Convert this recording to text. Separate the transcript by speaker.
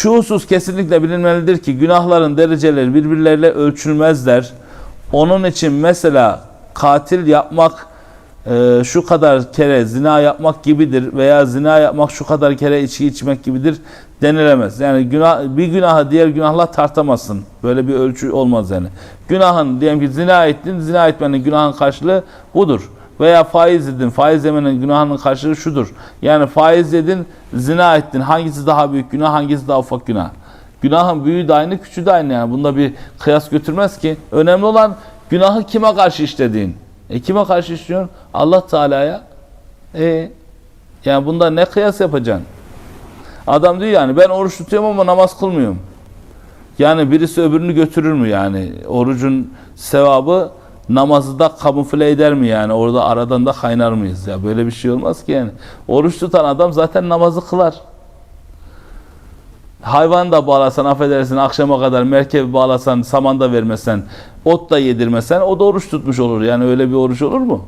Speaker 1: Şu husus kesinlikle bilinmelidir ki günahların dereceleri birbirleriyle ölçülmezler. Onun için mesela katil yapmak e, şu kadar kere zina yapmak gibidir veya zina yapmak şu kadar kere içki içmek gibidir denilemez. Yani günah, bir günahı diğer günahla tartamazsın. Böyle bir ölçü olmaz yani. Günahın diyelim ki zina ettin, zina etmenin günahın karşılığı budur. Veya faiz yedin, faiz yemenin günahının karşılığı şudur. Yani faiz yedin, zina ettin. Hangisi daha büyük günah, hangisi daha ufak günah? Günahın büyüğü de aynı, küçüğü de aynı yani. Bunda bir kıyas götürmez ki. Önemli olan günahı kime karşı işlediğin. E kime karşı işliyorsun? Allah Teala'ya. E yani bunda ne kıyas yapacaksın? Adam diyor yani ben oruç tutuyorum ama namaz kılmıyorum. Yani birisi öbürünü götürür mü yani? Orucun sevabı namazı da kamufle eder mi yani? Orada aradan da kaynar mıyız? Ya böyle bir şey olmaz ki yani. Oruç tutan adam zaten namazı kılar. Hayvan da bağlasan affedersin akşama kadar merkep bağlasan saman da vermesen ot da yedirmesen o da oruç tutmuş olur. Yani öyle bir oruç olur mu?